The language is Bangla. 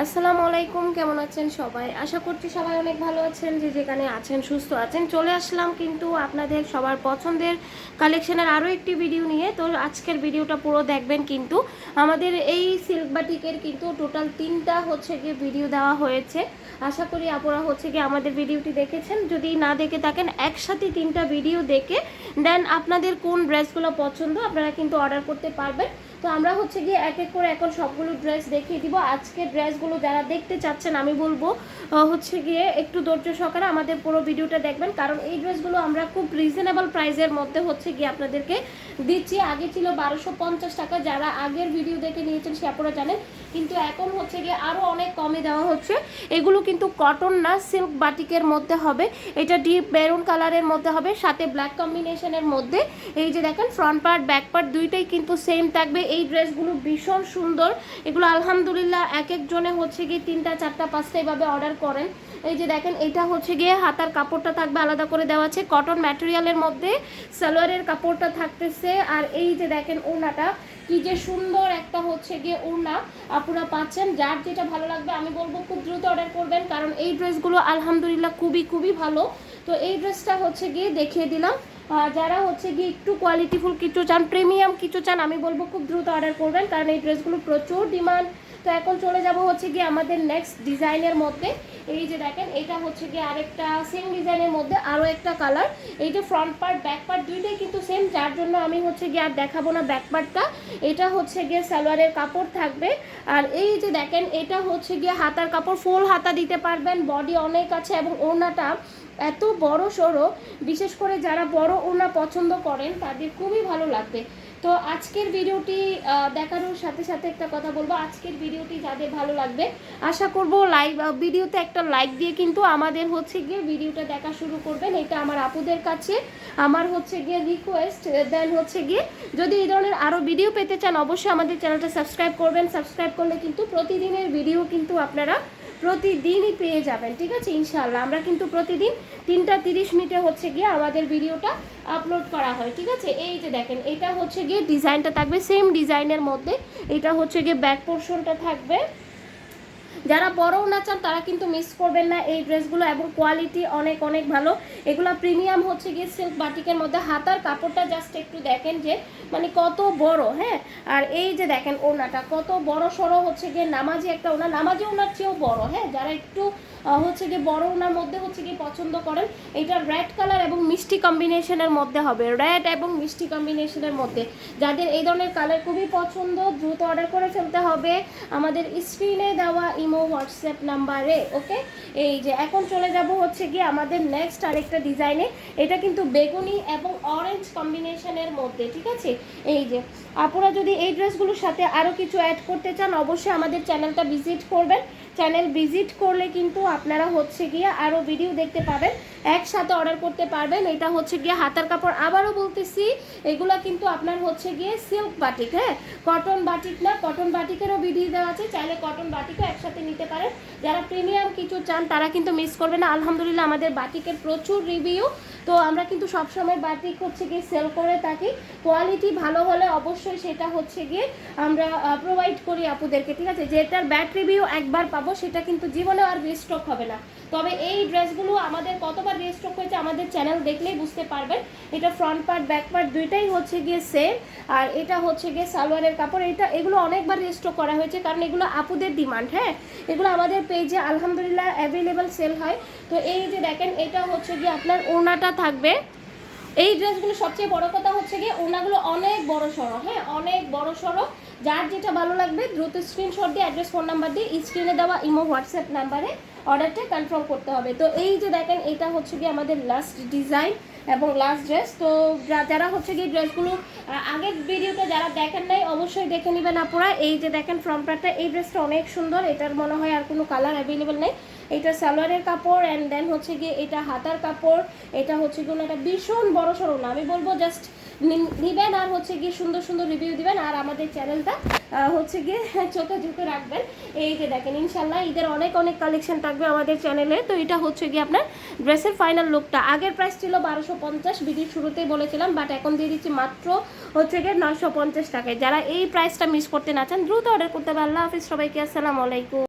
আসসালামু আলাইকুম কেমন আছেন সবাই? আশা করছি সবাই অনেক ভালো আছেন, যে যেখানে আছেন, সুস্থ আছেন। চলে আসলাম কিন্তু আপনাদের সবার পছন্দের কালেকশনের আরও একটি ভিডিও নিয়ে। তো আজকের ভিডিওটা পুরো দেখবেন কিন্তু আমাদের এই সিল্ক বাটিকের কিন্তু টোটাল তিনটা হচ্ছে গিয়ে ভিডিও দেওয়া হয়েছে। আশা করি আপনারা হচ্ছে গিয়ে আমাদের ভিডিওটি দেখেছেন। যদি না দেখে থাকেন, একসাথে তিনটা ভিডিও দেখে দেন আপনাদের কোন ড্রেসগুলো পছন্দ, আপনারা কিন্তু অর্ডার করতে পারবেন। তো আমরা হচ্ছে গিয়ে এক এক করে এখন সবগুলো ড্রেস দেখিয়ে দিব। আজকে ড্রেসগুলো যারা দেখতে চাচ্ছেন, আমি বলব হচ্ছে গিয়ে একটু ধৈর্য সহকারে আমাদের পুরো ভিডিওটা দেখবেন। কারণ এই ড্রেসগুলো আমরা খুব রিজনেবল প্রাইসের মধ্যে হচ্ছে গিয়ে আপনাদেরকে দিচ্ছি। আগে ছিল বারোশো পঞ্চাশ টাকা, যারা আগের ভিডিও দেখে নিয়েছেন সে আপনারা জানেন। কিন্তু এখন হচ্ছে গিয়ে আরও অনেক কমে দেওয়া হচ্ছে। এগুলো কিন্তু কটন না সিল্ক বাটিকের মধ্যে হবে। এটা ডিপ মেরুন কালারের মধ্যে হবে, সাথে ব্ল্যাক কম্বিনেশনের মধ্যে। এই যে দেখেন ফ্রন্ট পার্ট ব্যাক পার্ট দুইটাই কিন্তু সেম থাকবে। এই ড্রেসগুলো ভীষণ সুন্দর। এগুলো আলহামদুলিল্লাহ এক একজনে হচ্ছে গিয়ে তিনটা, চারটা, পাঁচটা এভাবে অর্ডার করেন। এই যে দেখেন, এটা হচ্ছে গিয়ে হাতার কাপড়টা থাকবে আলাদা করে দেওয়া আছে। কটন ম্যাটেরিয়ালের মধ্যে সালোয়ারের কাপড়টা থাকতেছে। আর এই যে দেখেন ওড়নাটা, কি যে সুন্দর একটা হচ্ছে গিয়ে ওড়না। আপনারা পাচ্ছেন, যার যেটা ভালো লাগবে আমি বলব খুব দ্রুত অর্ডার করবেন, কারণ এই ড্রেসগুলো আলহামদুলিল্লাহ খুবই খুবই ভালো। তো এই ড্রেসটা হচ্ছে গিয়ে দেখিয়ে দিলাম। যারা হচ্ছে গিয়ে একটু কোয়ালিটিফুল কিছু চান প্রিমিয়াম কিছু চান, আমি বলব খুব দ্রুত অর্ডার করবেন, কারণ এই ড্রেসগুলো প্রচুর ডিমান্ড তো এখন চলে যাব হচ্ছে গিয়ে আমাদের নেক্সট ডিজাইনের মধ্যে। এই যে দেখেন, এটা হচ্ছে গিয়ে আরেকটা সেম ডিজাইনের মধ্যে আরও একটা কালার এই যে ফ্রন্ট পার্ট ব্যাক পার্ট দুইটাই কিন্তু সেম যার জন্য আমি হচ্ছে গিয়ে আর দেখাবো না ব্যাক পার্টটা এটা হচ্ছে গিয়ে সালোয়ারের কাপড় থাকবে। আর এই যে দেখেন, এটা হচ্ছে গিয়ে হাতার কাপড় ফুল হাতা দিতে পারবেন বডি অনেক আছে এবং ওড়নাটা এত বড় সড়ো, বিশেষ করে যারা বড় ওড়না পছন্দ করেন, তাদের খুবই ভালো লাগবে। তো আজকের ভিডিওটি দেখানোর সাথে সাথে একটা কথা বলব। আজকের ভিডিওটি যাদের ভালো লাগবে, আশা করব লাইভ ভিডিওতে একটা লাইক দিয়ে কিন্তু আমাদের হচ্ছে গিয়ে ভিডিওটা দেখা শুরু করবেন। এটা আমার আপুদের কাছে। আমার হচ্ছে গিয়ে রিকোয়েস্ট দেন হচ্ছে গিয়ে যদি এই ধরনের আরও ভিডিও পেতে চান, অবশ্যই আমাদের চ্যানেলটা সাবস্ক্রাইব করবেন। সাবস্ক্রাইব করলে কিন্তু প্রতিদিনের ভিডিও কিন্তু আপনারা প্রতিদিনই পেয়ে যাবেন, ঠিক আছে? ইনশাল্লাহ আমরা কিন্তু প্রতিদিন তিনটা তিরিশ মিনিটে হচ্ছে গিয়ে আমাদের ভিডিওটা আপলোড করা হয়, ঠিক আছে? এই যে দেখেন, এটা হচ্ছে গিয়ে ডিজাইনটা থাকবে সেম ডিজাইনের মধ্যে। এটা হচ্ছে গিয়ে ব্যাক পোর্শনটা থাকবে। যারা বড়ও না চান, তারা কিন্তু মিস করবেন না এই ড্রেসগুলো এবং কোয়ালিটি অনেক অনেক ভালো। এগুলো প্রিমিয়াম হচ্ছে গিয়ে সিল্ক বাটিকের মধ্যে। হাতার কাপড়টা জাস্ট একটু দেখেন যে মানে কত বড় হ্যাঁ? আর এই যে দেখেন ওনাটা কত বড় সড়ো হচ্ছে গিয়ে নামাজি একটা ওনা নামাজি ওনার চেয়েও বড় হ্যাঁ? যারা একটু হচ্ছে গিয়ে বড় ওনার মধ্যে হচ্ছে গিয়ে পছন্দ করেন। এটা রেড কালার এবং মিষ্টি কম্বিনেশনের মধ্যে হবে। রেড এবং মিষ্টি কম্বিনেশনের মধ্যে। যাদের এই ধরনের কালার খুবই পছন্দ, দ্রুত অর্ডার করে ফেলতে হবে। আমাদের স্ক্রিনে দেওয়া ইমো হোয়াটসঅ্যাপ নাম্বারে ওকে এই যে এখন চলে যাব হচ্ছে গিয়ে আমাদের নেক্সট আরেকটা ডিজাইনে এটা কিন্তু বেগুনি এবং অরেঞ্জ কম্বিনেশনের মধ্যে, ঠিক আছে? এই যে, আপনারা যদি এই ড্রেসগুলোর সাথে আরও কিছু অ্যাড করতে চান, অবশ্যই আমাদের চ্যানেলটা ভিজিট করবেন। চ্যানেল ভিজিট করলে কিন্তু আপনারা হচ্ছে গিয়ে আরও ভিডিও দেখতে পাবেন, একসাথে অর্ডার করতে পারবেন। এটা হচ্ছে গিয়ে হাতার কাপড়। আবারও বলতেছি, এগুলো কিন্তু আপনার হচ্ছে গিয়ে সিল্ক বাটিক হ্যাঁ? কটন বাটিক না কটন বাটিকেরও ভিডিও দেওয়া আছে। চাইলে কটন বাটিকও একসাথে নিতে পারেন। যারা প্রিমিয়াম কিছু চান, তারা কিন্তু মিস করবে না। আলহামদুলিল্লাহ, আমাদের বাটিকের প্রচুর রিভিউ তো আমরা কিন্তু সবসময় বাটিক হচ্ছে গিয়ে সেল করে থাকি। কোয়ালিটি ভালো হলে অবশ্যই সেটা হচ্ছে গিয়ে আমরা প্রোভাইড করি আপুদেরকে, ঠিক আছে? যেটার ব্যাড রিভিউ একবার পাবো, সেটা কিন্তু জীবনে আর রিস্টক হবে না। তবে এই ড্রেসগুলো আমাদের কতবার রিস্টক হয়েছে আমাদের চ্যানেল দেখলেই বুঝতে পারবেন। এটা ফ্রন্ট পার্ট ব্যাক পার্ট দুইটাই হচ্ছে গিয়ে সেম আর এটা হচ্ছে গিয়ে সালোয়ারের কাপড়। এটা, এগুলো অনেকবার রিস্টক করা হয়েছে, কারণ এগুলো আপুদের ডিমান্ড হ্যাঁ? এগুলো আমাদের পেজে আলহামদুলিল্লাহ অ্যাভেলেবেল সেল হয়। তো এই যে দেখেন, এটা হচ্ছে গিয়ে আপনার ওড়নাটা থাকবে। এই ড্রেসগুলো সবচেয়ে বড় কথা হচ্ছে গিয়ে ওনাগুলো অনেক বড় সড়ো হ্যাঁ অনেক বড় সড়ো। যার যেটা ভালো লাগবে, দ্রুত স্ক্রিনশট দিয়ে অ্যাড্রেস ফোন নাম্বার দিয়ে স্ক্রিনে দেওয়া ইমো হোয়াটসঅ্যাপ নাম্বারে অর্ডারটা কনফার্ম করতে হবে। তো এই যে দেখেন, এটা হচ্ছে গিয়ে আমাদের লাস্ট ডিজাইন এবং লাস্ট ড্রেস তো যারা হচ্ছে কি ড্রেসগুলো আগের ভিডিওতে যারা দেখেন নাই, অবশ্যই দেখে নেবেন আপনারা এই যে দেখেন ফ্রন্ট পার্টটা এই ড্রেসটা অনেক সুন্দর। এটার মনে হয় আর কোনো কালার অ্যাভেলেবেল নেই। এটা সালোয়ারের কাপড় অ্যান্ড দেন হচ্ছে গিয়ে এটা হাতার কাপড়। এটা হচ্ছে গিয়ে একটা ভীষণ বড় সড়ো না আমি বলব জাস্ট নিবেন আর হচ্ছে গিয়ে সুন্দর সুন্দর রিভিউ দিবেন আর আমাদের চ্যানেলটা হচ্ছে গিয়ে চোখে ঝুঁকে রাখবেন। এই যে দেখেন ইনশাল্লাহ ঈদের অনেক অনেক কালেকশন থাকবে আমাদের চ্যানেলে তো এটা হচ্ছে গিয়ে আপনার ড্রেসের ফাইনাল লুকটা আগের প্রাইস ছিল বারোশো পঞ্চাশ ভিডিও শুরুতেই বলেছিলাম বাট এখন দিয়ে দিচ্ছি মাত্র হচ্ছে গিয়ে নয়শো পঞ্চাশ টাকায়। যারা এই প্রাইসটা মিস করতে না চান, দ্রুত অর্ডার করতে আল্লাহ হাফিজ সবাইকে, আসসালামু আলাইকুম।